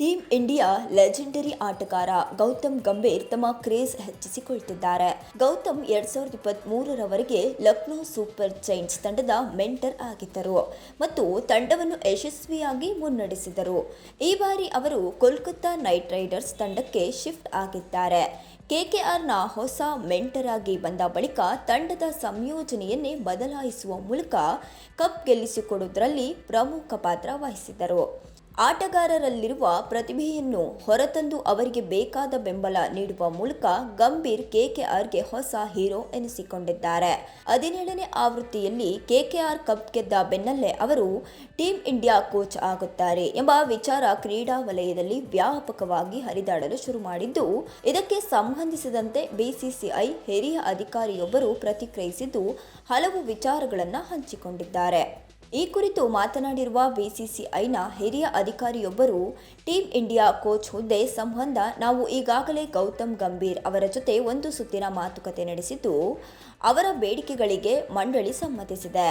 Team India legendary ಆಟಗಾರ ಗೌತಮ್ ಗಂಭೀರ್ ತಮ್ಮ craze ಹೆಚ್ಚಿಸಿಕೊಳ್ತಿದ್ದಾರೆ. Gautam ಎರಡ್ ಸಾವಿರದ ಇಪ್ಪತ್ತ್ ಮೂರರವರೆಗೆ ಲಕ್ನೋ ಸೂಪರ್ ಜೈಂಟ್ಸ್ ತಂಡದ ಮೆಂಟರ್ ಆಗಿದ್ದರು ಮತ್ತು ತಂಡವನ್ನು ಯಶಸ್ವಿಯಾಗಿ ಮುನ್ನಡೆಸಿದರು. ಈ ಬಾರಿ ಅವರು ಕೋಲ್ಕತ್ತಾ ನೈಟ್ ರೈಡರ್ಸ್ ತಂಡಕ್ಕೆ ಶಿಫ್ಟ್ ಆಗಿದ್ದಾರೆ. ಕೆಕೆಆರ್ನ ಹೊಸ ಮೆಂಟರ್ ಆಗಿ ಬಂದ ಬಳಿಕ ತಂಡದ ಸಂಯೋಜನೆಯನ್ನೇ ಬದಲಾಯಿಸುವ ಮೂಲಕ ಕಪ್ ಗೆಲ್ಲಿಸಿಕೊಡುವುದರಲ್ಲಿ ಪ್ರಮುಖ ಪಾತ್ರ ವಹಿಸಿದರು ಆಟಗಾರರಲ್ಲಿರುವ ಪ್ರತಿಭೆಯನ್ನು ಹೊರತಂದು ಅವರಿಗೆ ಬೇಕಾದ ಬೆಂಬಲ ನೀಡುವ ಮೂಲಕ ಗಂಭೀರ್ ಕೆಕೆಆರ್ಗೆ ಹೊಸ ಹೀರೋ ಎನಿಸಿಕೊಂಡಿದ್ದಾರೆ. ಹದಿನೇಳನೇ ಆವೃತ್ತಿಯಲ್ಲಿ ಕೆಕೆಆರ್ ಕಪ್ ಗೆದ್ದ ಬೆನ್ನಲ್ಲೇ ಅವರು ಟೀಂ ಇಂಡಿಯಾ ಕೋಚ್ ಆಗುತ್ತಾರೆ ಎಂಬ ವಿಚಾರ ಕ್ರೀಡಾ ವಲಯದಲ್ಲಿ ವ್ಯಾಪಕವಾಗಿ ಹರಿದಾಡಲು ಶುರು ಮಾಡಿದ್ದು, ಇದಕ್ಕೆ ಸಂಬಂಧಿಸಿದಂತೆ ಬಿಸಿಸಿಐ ಹಿರಿಯ ಅಧಿಕಾರಿಯೊಬ್ಬರು ಪ್ರತಿಕ್ರಿಯಿಸಿದ್ದು ಹಲವು ವಿಚಾರಗಳನ್ನು ಹಂಚಿಕೊಂಡಿದ್ದಾರೆ. ಈ ಕುರಿತು ಮಾತನಾಡಿರುವ ಬಿಸಿಸಿಐನ ಹಿರಿಯ ಅಧಿಕಾರಿಯೊಬ್ಬರು ಟೀಂ ಇಂಡಿಯಾ ಕೋಚ್ ಹುದ್ದೆ ಸಂಬಂಧ ನಾವು ಈಗಾಗಲೇ ಗೌತಮ್ ಗಂಭೀರ್ ಅವರ ಜೊತೆ ಒಂದು ಸುತ್ತಿನ ಮಾತುಕತೆ ನಡೆಸಿದ್ದು, ಅವರ ಬೇಡಿಕೆಗಳಿಗೆ ಮಂಡಳಿ ಸಮ್ಮತಿಸಿದೆ.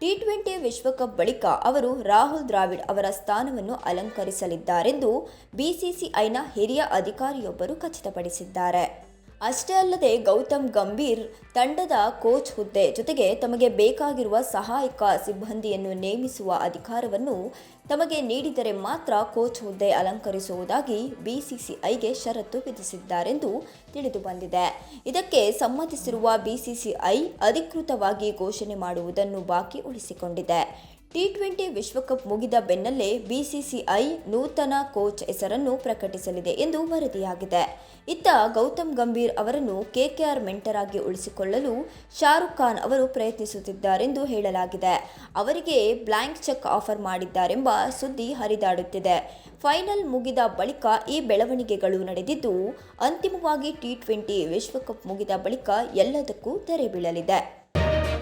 ಟಿ ಟ್ವೆಂಟಿ ವಿಶ್ವಕಪ್ ಬಳಿಕ ಅವರು ರಾಹುಲ್ ದ್ರಾವಿಡ್ ಅವರ ಸ್ಥಾನವನ್ನು ಅಲಂಕರಿಸಲಿದ್ದಾರೆಂದು ಬಿಸಿಸಿಐನ ಹಿರಿಯ ಅಧಿಕಾರಿಯೊಬ್ಬರು ಖಚಿತಪಡಿಸಿದ್ದಾರೆ. ಅಷ್ಟೇ ಅಲ್ಲದೆ ಗೌತಮ್ ಗಂಭೀರ್ ತಂಡದ ಕೋಚ್ ಹುದ್ದೆ ಜೊತೆಗೆ ತಮಗೆ ಬೇಕಾಗಿರುವ ಸಹಾಯಕ ಸಿಬ್ಬಂದಿಯನ್ನು ನೇಮಿಸುವ ಅಧಿಕಾರವನ್ನು ತಮಗೆ ನೀಡಿದರೆ ಮಾತ್ರ ಕೋಚ್ ಹುದ್ದೆ ಅಲಂಕರಿಸುವುದಾಗಿ ಬಿಸಿಸಿಐಗೆ ಷರತ್ತು ವಿಧಿಸಿದ್ದಾರೆಂದು ತಿಳಿದು ಬಂದಿದೆ. ಇದಕ್ಕೆ ಸಮ್ಮತಿಸಿರುವ ಬಿಸಿಸಿಐ ಅಧಿಕೃತವಾಗಿ ಘೋಷಣೆ ಮಾಡುವುದನ್ನು ಬಾಕಿ ಉಳಿಸಿಕೊಂಡಿದೆ. ಟಿ ಟ್ವೆಂಟಿ ವಿಶ್ವಕಪ್ ಮುಗಿದ ಬೆನ್ನಲ್ಲೇ ಬಿಸಿಸಿಐ ನೂತನ ಕೋಚ್ ಹೆಸರನ್ನು ಪ್ರಕಟಿಸಲಿದೆ ಎಂದು ವರದಿಯಾಗಿದೆ. ಇತ್ತ ಗೌತಮ್ ಗಂಭೀರ್ ಅವರನ್ನು ಕೆಕೆಆರ್ ಮೆಂಟರ್ ಆಗಿ ಉಳಿಸಿಕೊಳ್ಳಲು ಶಾರುಖ್ ಖಾನ್ ಅವರು ಪ್ರಯತ್ನಿಸುತ್ತಿದ್ದಾರೆಂದು ಹೇಳಲಾಗಿದೆ. ಅವರಿಗೆ ಬ್ಲ್ಯಾಂಕ್ ಚೆಕ್ ಆಫರ್ ಮಾಡಿದ್ದಾರೆಂಬ ಸುದ್ದಿ ಹರಿದಾಡುತ್ತಿದೆ. ಫೈನಲ್ ಮುಗಿದ ಬಳಿಕ ಈ ಬೆಳವಣಿಗೆಗಳು ನಡೆದಿದ್ದು, ಅಂತಿಮವಾಗಿ ಟಿ ಟ್ವೆಂಟಿ ವಿಶ್ವಕಪ್ ಮುಗಿದ ಬಳಿಕ ಎಲ್ಲದಕ್ಕೂ ತೆರೆ ಬೀಳಲಿದೆ.